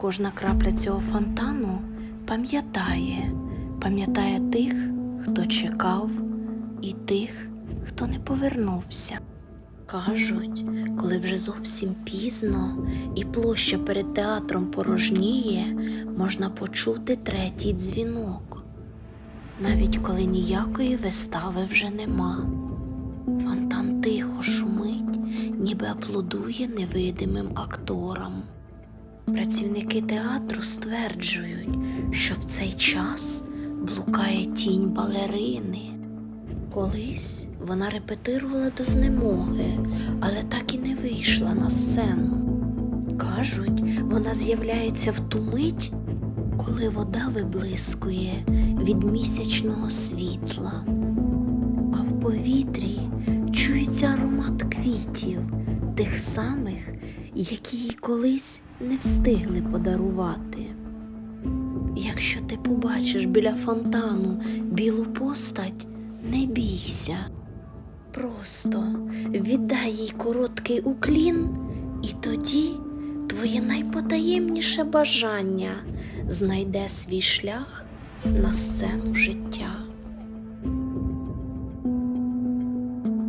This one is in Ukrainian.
Кожна крапля цього фонтану пам'ятає, пам'ятає тих, хто чекав, і тих, хто не повернувся. Кажуть, коли вже зовсім пізно і площа перед театром порожніє, можна почути третій дзвінок. Навіть коли ніякої вистави вже нема. Фонтан тихо шумить, ніби аплодує невидимим акторам. Працівники театру стверджують, що в цей час блукає тінь балерини. Колись вона репетирувала до знемоги, але так і не вийшла на сцену. Кажуть, вона з'являється в ту мить, коли вода виблискує від місячного світла, а в повітрі чується аромат квітів, тих самих, які їй колись не встигли подарувати. Якщо ти побачиш біля фонтану білу постать, не бійся. Просто віддай їй короткий уклін, і тоді твоє найпотаємніше бажання знайде свій шлях на сцену життя.